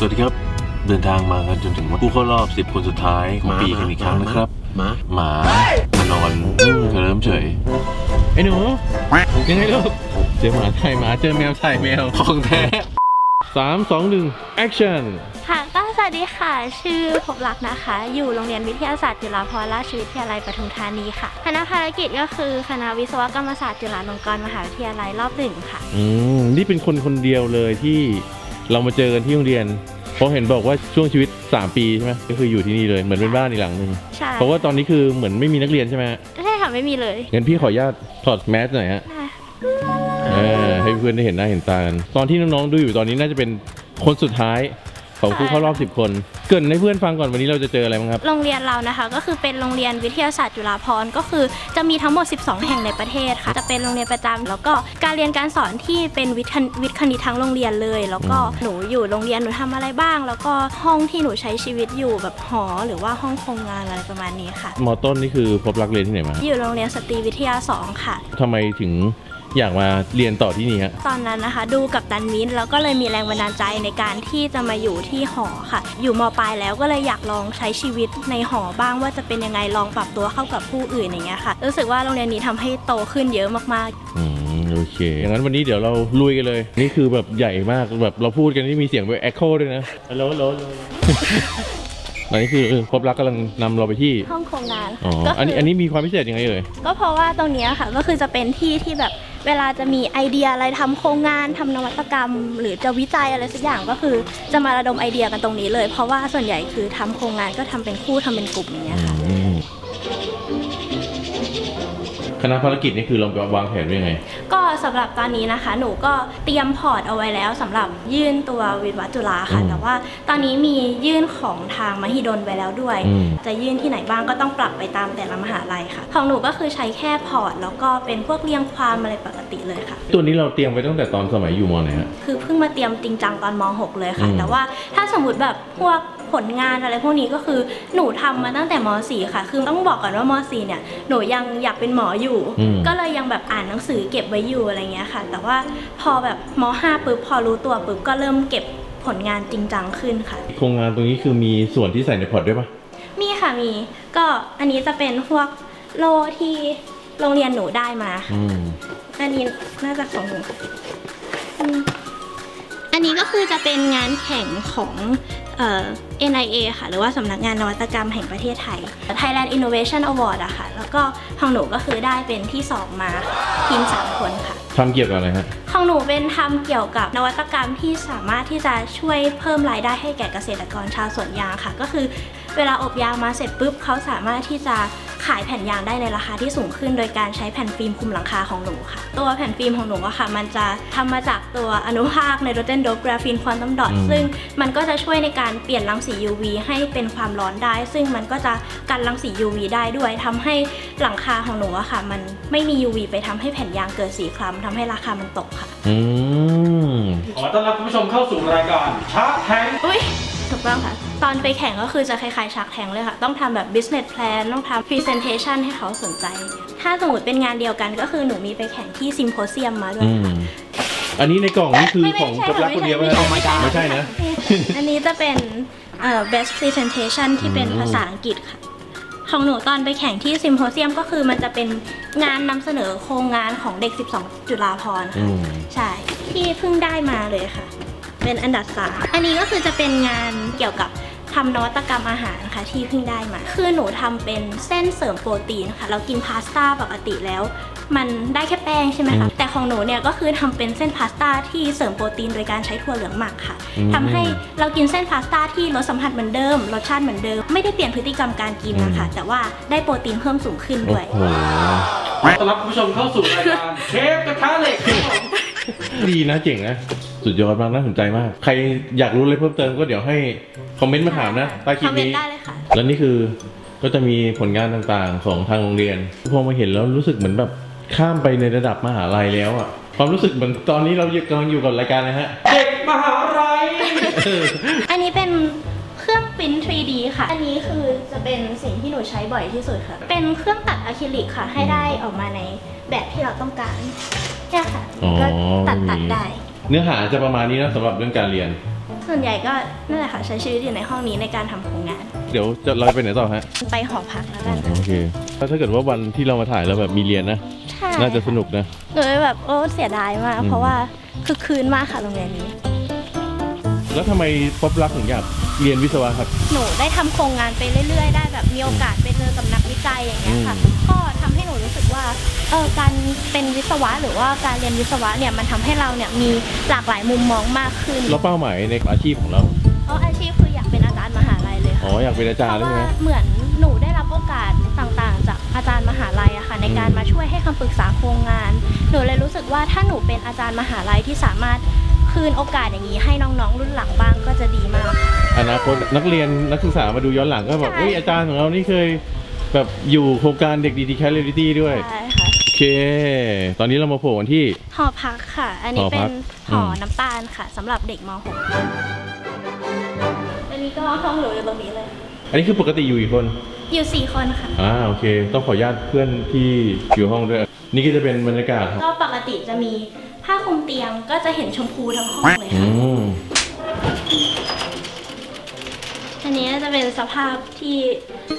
สวัสดีครับ เดินทางมากันจนถึงผู้เข้ารอบ 10 คนสุดท้ายของปีกันอีกครั้งนะครับ หมาหมามานอนอืมเคลิ้มเฉยไอ้หนูยังไงลูกเจอหมาถ่ายหมาเจอแมวถ่ายแมวของแท้สามสองหนึ่งแอคชั่นค่ะก็สวัสดีค่ะ ชื่อพบลักษณ์นะคะ อยู่โรงเรียนวิทยาศาสตร์จุฬาภรณราชวิทยาลัยปทุมธานีค่ะ คณะภารกิจก็คือคณะวิศวกรรมศาสตร์จุฬาลงกรณ์มหาวิทยาลัยรอบหนึ่งค่ะ อืม นี่เป็นคนคนเดียวเลยที่ เรามาเจอกันที่โรงเรียนเพราะเห็นบอกว่าช่วงชีวิต 3 ปีใช่ไหมก็คืออยู่ที่นี่เลยเหมือนเป็นบ้านอีกหลังหนึ่งใช่เพราะว่าตอนนี้คือเหมือนไม่มีนักเรียนใช่ไหมฮะใช่ค่ะไม่มีเลยงั้นพี่ขออนุญาตถอดแมสหน่อยฮะค่ะเออให้เพื่อนได้เห็นหน้าเห็นตากันตอนที่น้องๆดูอยู่ตอนนี้น่าจะเป็นคนสุดท้าย ของผู้เข้ารอบ 10 คน เกรินให้เพื่อนฟังก่อนวันนี้เราจะเจออะไรบ้างครับ โรงเรียนเรานะคะก็คือเป็นโรงเรียนวิทยาศาสตร์จุฬาภรณ์ก็คือจะมีทั้งหมด 12 แห่งในประเทศค่ะ จะเป็นโรงเรียนประจำแล้วก็การเรียนการสอนที่เป็นวิทย์คณวิทย์คณิตทั้งโรงเรียนเลย แล้วก็หนูอยู่โรงเรียนหนูทำอะไรบ้าง แล้วก็ห้องที่หนูใช้ชีวิตอยู่แบบหอ หรือว่าห้องโครงงานอะไรประมาณนี้ค่ะ มอต้นนี่คือพบรักเรียนที่ไหนมาอยู่โรงเรียนสตรีวิทยาสองค่ะ ทำไมถึง อยากมาเรียนต่อที่นี่ฮะ ตอนนั้นนะคะ ดูกับดันมินแล้วก็เลยมีแรงบันดาลใจในการที่จะมาอยู่ที่หอค่ะ อยู่มปลายแล้วก็เลยอยากลองใช้ชีวิตในหอบ้างว่าจะเป็นยังไงลองปรับตัวเข้ากับผู้อื่นอย่างเงี้ยค่ะ รู้สึกว่าโรงเรียนนี้ทำให้โตขึ้นเยอะมากอืมโอเคอย่างนั้นวันนี้เดี๋ยวเราลุยกันเลย นี่คือแบบใหญ่มากแบบเราพูดกันนี่มีเสียงแบบแอคโคด้วยนะฮัลโหลฮัลโหลอันนี้คือเออพบรักกำลังนำเราไปที่ๆห้องโครงงานอ๋อก็อันคืนี้อันนี้มีความพิเศษยังไงเอ่ย ก็เพราะว่าตรงเนี้ยค่ะก็คือจะเป็นที่ที่แบบ เวลาจะมีไอเดียอะไรทำโครงงานทำนวัตกรรม หรือจะวิจัยอะไรสักอย่างก็คือจะมาระดมไอเดียกันตรงนี้เลย เพราะว่าส่วนใหญ่คือทำโครงงานก็ทำเป็นคู่ทำเป็นกลุ่มอย่างเงี้ยค่ะ คณะภารกิจนี่คือเราวางแผนไว้ยังไง ก็สำหรับตอนนี้นะคะ หนูก็เตรียมพอร์ตเอาไว้แล้วสำหรับยื่นตัววิทย์วัดจุฬาค่ะ อืมแต่ว่าตอนนี้มียื่นของทางมหิดลไว้แล้วด้วย อืม จะยื่นที่ไหนบ้างก็ต้องปรับไปตามแต่ละมหาลัยค่ะ ของหนูก็คือใช้แค่พอร์ต แล้วก็เป็นพวกเรียงความอะไรปกติเลยค่ะ ตัวนี้เราเตรียมไว้ตั้งแต่ตอนสมัยอยู่มไหนฮะ คือเพิ่งมาเตรียมจริงจังตอนม .6 เลยค่ะ อืมแต่ว่าถ้าสมมติแบบพวก ผลงานอะไรพวกนี้ก็คือหนูทำมาตั้งแต่ม .4 ค่ะ คือต้องบอกก่อนว่าม .4 เนี่ยหนูยังอยากเป็นหมออยู่อืมก็เลยยังแบบอ่านหนังสือเก็บไว้อยู่อะไรเงี้ยค่ะ แต่ว่าพอแบบม .5 ปุ๊บพอรู้ตัวปุ๊บก็เริ่มเก็บผลงานจริงจังขึ้นค่ะ โครงงานตรงนี้คือมีส่วนที่ใส่ในพอร์ตด้วยปะมีค่ะมีก็อันนี้จะเป็นพวกโลที่โรงเรียนหนูได้มาค่ะอืมอันนี้น่าจะของหนูอืมอันนี้ก็คือจะเป็นงานแข่งของเอ่อ NIA ค่ะ หรือว่าสำนักงานนวัตกรรมแห่งประเทศไทย Thailand Innovation Award อะค่ะ แล้วก็ของหนูก็คือได้เป็นที่2มาค่ะทีม3คนค่ะ ทำเกี่ยวกับอะไรฮะ ของหนูเป็นทำเกี่ยวกับนวัตกรรมที่สามารถที่จะช่วยเพิ่มรายได้ให้แก่เกษตรกรชาวสวนยางค่ะ ก็คือเวลาอบยางมาเสร็จปุ๊บเขาสามารถที่จะ ขายแผ่นยางได้ในราคาที่สูงขึ้น โดยการใช้แผ่นฟิล์มคลุมหลังคาของหนูค่ะ ตัวแผ่นฟิล์มของหนูอะค่ะ มันจะทำมาจากตัวอนุภาคไนโตรเจนโดกราฟีนควอนตัมดอทอืมซึ่งมันก็จะช่วยในการเปลี่ยนรังสี UV ให้เป็นความร้อนได้ ซึ่งมันก็จะกันรังสี UV ได้ด้วยทำให้หลังคาของหนูอะค่ะ มันไม่มี UV ไปทำให้แผ่นยางเกิดสีคล้ำทำให้ราคามันตกค่ะอืมขอต้อนรับคุณผู้ชมเข้าสู่รายการชาร์แทงอุ้ยถูกต้องค่ะ ตอนไปแข่งก็คือจะคล้ายๆชักแทงเลยค่ะ ต้องทำแบบ business plan ต้องทำ presentation ให้เขาสนใจ ถ้าสมมติเป็นงานเดียวกันก็คือหนูมีไปแข่งที่ซิมโพเซียมมาด้วยอืมค่ะ อันนี้ในกล่องนี่คือไม่ของไม่พบรักคนเดียวไหมไม่ใช่ไม่ใช่ ไม่ใช่นะ อันนี้จะเป็นเอ่อ best presentation ที่เป็นอืม ภาษาอังกฤษค่ะ ของหนูตอนไปแข่งที่ซิมโพเซียมก็คือมันจะเป็นงานนำเสนอโครงงานของเด็ก 12 จุฬาภรณ์อืค่ะมใช่ ที่เพิ่งได้มาเลยค่ะ เป็นอันดับสามอันนี้ก็คือจะเป็นงานเกี่ยวกับ ทำนวัตกรรมอาหารนะคะที่เพิ่งได้มา คือหนูทำเป็นเส้นเสริมโปรตีนค่ะ เรากินพาสต้าปกติแล้ว มันได้แค่แป้งใช่ไหมอืคะมแต่ของหนูเนี่ยก็คือทำเป็นเส้นพาสต้าที่เสริมโปรตีนโดยการใช้ถั่วเหลืองหมักค่ะอืม ทำให้เรากินเส้นพาสต้าที่รสสัมผัสเหมือนเดิมรสชาติเหมือนเดิมไม่ได้เปลี่ยนพฤติกรรมการกินนะคะ แต่ว่าได้โปรตีนเพิ่มสูงขึ้นโอ้ด้วย โหขอต้อนรับคุณผู้ชมเข้าสู่รายการ เชฟกระทะเหล็กครับผมดีนะเจ๋งนะ สุดยอดมากน่าสนใจมาก ใครอยากรู้อะไรเพิ่มเติมก็เดี๋ยวให้คอมเมนต์มาถามนะใต้คลิคปอมเมนนี้ต์ได้เลยค่ะ แล้วนี่คือก็จะมีผลงานต่างๆของทางโรงเรียนพอมาเห็นแล้วรู้สึกเหมือนแบบข้ามไปในระดับมหาลัยแล้วอะความรู้สึกเหมือนตอนนี้เรากำลังอยู่กับรายการอะไรฮะเด็กมหาลัยอันนี้เป็นเครื่องปริ้น 3D ค่ะ อันนี้คือจะเป็นสิ่งที่หนูใช้บ่อยที่สุดค่ะ เป็นเครื่องตัดอะคริลิกค่ะ ให้ได้ออกมาในแบบที่เราต้องการเนี่ยค่ะอ๋อก็ตัดตัดได้ เนื้อหาจะประมาณนี้นะสำหรับเรื่องการเรียน ส่วนใหญ่ก็นั่นแหละค่ะใช้ชีวิตอยู่ในห้องนี้ในการทำโครงงาน เดี๋ยวจะเราไปไหนต่อฮะไปหอพักแล้วกันโอเคถ้าเกิดว่าวันที่เรามาถ่ายแล้วแบบมีเรียนนะ ใช่น่าจะสนุกนะ หนูเลยแบบโอ้เสียดายมากอืมเพราะว่าคือคืนมากค่ะโรงเรียนนี้ แล้วทำไมพบรักถึงอยากเรียนวิศวะครับ หนูได้ทำโครงงานไปเรื่อยๆ ได้แบบมีโอกาสไปเจอกับนักวิจัยอย่างเงี้ยค่ะอืมก็ทำให้หนูรู้สึกว่า เออการเป็นวิศวะหรือว่าการเรียนวิศวะเนี่ยมันทำให้เราเนี่ยมีหลากหลายมุมมองมากขึ้นแล้วเป้าหมายในอาชีพของเราเพราะอาชีพคืออยากเป็นอาจารย์มหาลัยเลยอ๋ค่ะออยากเป็นอาจารย์เพใช่ราะไหมว่าเหมือนหนูได้รับโอกาสต่างๆ จากอาจารย์มหาลัยอะค่ะในการอืมมาช่วยให้คำปรึกษาโครงงาน หนูเลยรู้สึกว่าถ้าหนูเป็นอาจารย์มหาลัยที่สามารถคืนโอกาสอย่างนี้ให้น้องๆ รุ่นหลังบ้างก็จะดีมากค่ะอนาคตนักเรียนนักศึกษามาดูย้อนหลังก็แบบใช่เฮ้ยอาจารย์ของเรานี่เคยแบบอยู่โครงการเด็กดีทีแคลเรดิตี้ด้วยใช่ค่ะโอ เค ตอนนี้เรามาโผล่กันที่ หอพักค่ะ อันนี้หอเป็พันกหออม น้ำตาลค่ะสำหรับเด็กม .6 อันนี้ก็ห้องหนูอยู่ตรงนี้เลย อันนี้คือปกติอยู่อีกคน อยู่สี่คนค่ะ อ่าโอเค ต้องขออนุญาตเพื่อนที่อยู่ห้องด้วย นี่ก็จะเป็นบรรยากาศครับ ก็ปกติจะมีผ้าคลุมเตียงก็จะเห็นชมพูทั้งห้องเลยอืค่ะ มอันนี้จะเป็นสภาพที่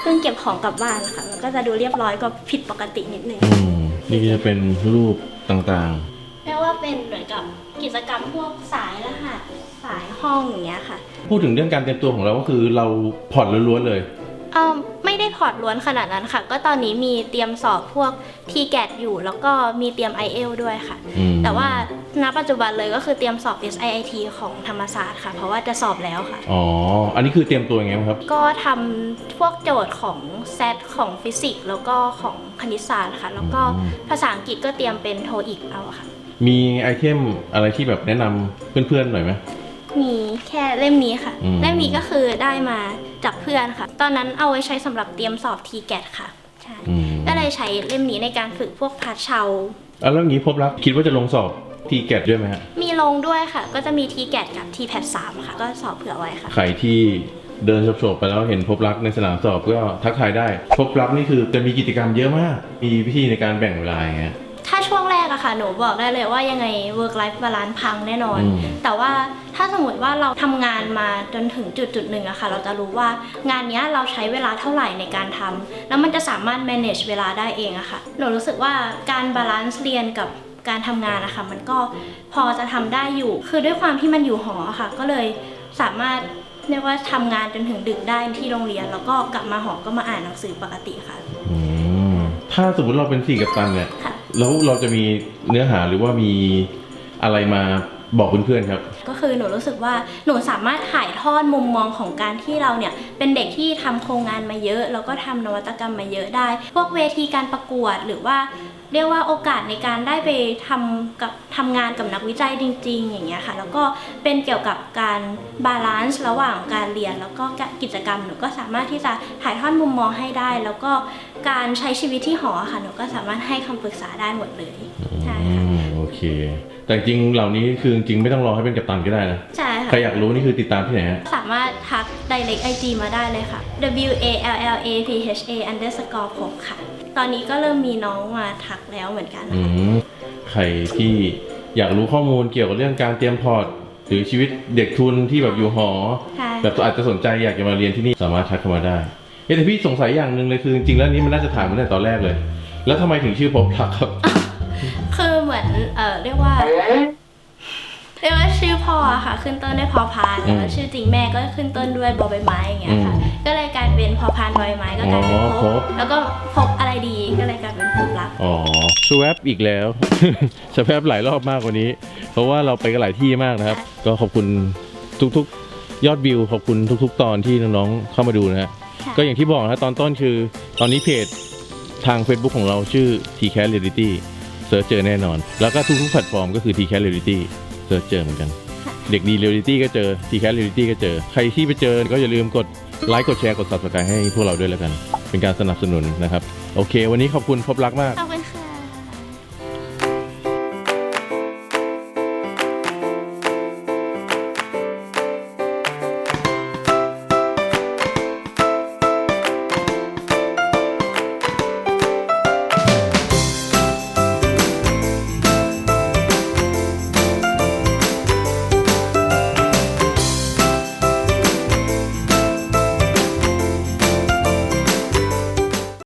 เพิ่งเก็บของกลับบ้านค่ะมันก็จะดูเรียบร้อยกว่าผิดปกตินิดนึง อืม นี่ก็จะเป็นรูปต่างเรียกว่าเป็นเหมือนกับกิจกรรมพวกสายรหัสสายห้องอย่างเงี้ยค่ะ ๆ พูดถึงเรื่องการเตรียมตัวของเราก็คือเราผ่อนล้วนๆเลย เออ ไม่ได้พอร์ตล้วนขนาดนั้นค่ะ ก็ตอนนี้มีเตรียมสอบพวก t g a t อยู่ แล้วก็มีเตรียม i อ l ด้วยค่ะ อืม แต่ว่าณปัจจุบันเลยก็คือเตรียมสอบ SIIT ของธรรมศาสตร์ค่ะ เพราะว่าจะสอบแล้วค่ะ อ๋อ อันนี้คือเตรียมตัวยังไงบ้างครับ ก็ทำพวกโจทย์ของเซตของฟิสิกส์แล้วก็ของคณิตศาสตร์ค่ะ แล้วก็อืม ภาษาอังกฤษก็เตรียมเป็นโทอีกเอาค่ะ มีไอเทมอะไรที่แบบแนะนำเพื่อนๆหน่อยไหม มีแค่เล่มนี้ค่ะ อืม เล่มนี้ก็คือได้มาจากเพื่อนค่ะ ตอนนั้นเอาไว้ใช้สำหรับเตรียมสอบ t g a t ค่ะใช่อืมก็เลยใช้เล่มนี้ในการฝึกพวกพัดเชาแล้วอย่างนี้พบรักคิดว่าจะลงสอบทีแกดด้วยไหมฮะ มีลงด้วยค่ะ ก็จะมี t g a t กับ t p a t 3ค่ะ ก็สอบเผื่อไว้ค่ะ ใครที่เดินโฉบๆไปแล้วเห็นพบรักในสนามสอบก็ทักทายได้ พบรักนี่คือจะมีกิจกรรมเยอะมาก มีวิธีในการแบ่งเวลาอย่างเงี้ย ค่ะ หนูบอกได้เลยว่ายังไง work life balance พังแน่นอน อืม แต่ว่าถ้าสมมติว่าเราทำงานมาจนถึงจุดจุดๆหนึ่งอะค่ะ เราจะรู้ว่างานเนี้ยเราใช้เวลาเท่าไหร่ในการทำแล้วมันจะสามารถ manage เวลาได้เองอะค่ะ หนูรู้สึกว่าการบาลานซ์เรียนกับการทำงานนะคะมันก็พอจะทำได้อยู่ คือด้วยความที่มันอยู่หออะค่ะ ก็เลยสามารถเรียกว่าทำงานจนถึงดึกได้ที่โรงเรียน แล้วก็กลับมาหอก็มาอ่านหนังสือปกติค่ะ อืมถ้าสมมติเราเป็นสี่กับตันเนี่ย ค่ะ แล้วเราจะมีเนื้อหาหรือว่ามีอะไรมา บอกเพื่อนๆครับ ก็คือหนูรู้สึกว่าหนูสามารถถ่ายทอดมุมมองของการที่เราเนี่ยเป็นเด็กที่ทำโครงงานมาเยอะ แล้วก็ทำนวัตกรรมมาเยอะได้ พวกเวทีการประกวดหรือว่าเรียกว่าโอกาสในการได้ไปทำกับทำงานกับนักวิจัยจริง ๆ อย่างเงี้ยค่ะ แล้วก็เป็นเกี่ยวกับการบาลานซ์ระหว่างการเรียน แล้วก็กิจกรรมหนูก็สามารถที่จะถ่ายทอดมุมมองให้ได้ แล้วก็การใช้ชีวิตที่หอค่ะหนูก็สามารถให้คำปรึกษาได้หมดเลย เค แต่จริงๆเหล่านี้คือจริงๆไม่ต้องรอให้เป็นกัปตันก็ได้นะ ใช่ค่ะ ใครอยากรู้นี่คือติดตามที่ไหนฮะ สามารถทัก direct IG มาได้เลยค่ะ W A L L A P H A underscore ผมค่ะ ตอนนี้ก็เริ่มมีน้องมาทักแล้วเหมือนกันอืค่ะ มใครที่อยากรู้ข้อมูลเกี่ยวกับเรื่องการเตรียมพอร์ต หรือชีวิตเด็กทุนที่แบบอยู่หอ ใช่ แบบอาจจะสนใจอยากจะมาเรียนที่นี่สามารถทักเข้ามาได้เอ๊ะแต่พี่สงสัยอย่างหนึ่งเลยคือจริงๆแล้วนี้มันน่าจะถามตั้งแต่ตอนแรกเลย แล้วทำไมถึงชื่อพบทักครับ คือเหมือนเออเรียกว่า เรียกว่าชื่อพ่ออะค่ะ ขึ้นต้นด้วยพอพานแล้วก็อืมชื่อจริงแม่ก็ขึ้นต้นด้วยบอใบไม้อย่างเงี้ยค่ะอืมก็เลยกลายเป็นพอพานบอใบไม้ก็กลายเป็นอ๋อพพบบ แล้วก็พบอะไรดีก็เลยกลายเป็นพบรัก อ๋อสวปอีกแล้ว สวปหลายรอบมากกว่านี้ เพราะว่าเราไปกันหลายที่มากนะครับ ก็ขอบคุณทุกๆ ยอดวิว ขอบคุณทุก ๆ ตอนที่น้องๆเข้ามาดูนะฮะค่ะ ก็อย่างที่บอกนะตอนต้นคือ ตอนนี้เพจทาง Facebook ของเราชื่อ t c a t Reality เซิร์ชเจอแน่นอน แล้วก็ทุกๆแพลตฟอร์มก็คือ t c a t Reality เซิร์ชเจอเหมือนกัน เด็กดี Reality ก็เจอ t c a t Reality ก็เจอ ใครที่ไปเจอก็อย่าลืมกดไลค์กดแชร์กด Subscribe ให้พวกเราด้วยแล้วกัน เป็นการสนับสนุนนะครับ โอเค วันนี้ขอบคุณพบรักมากขอบ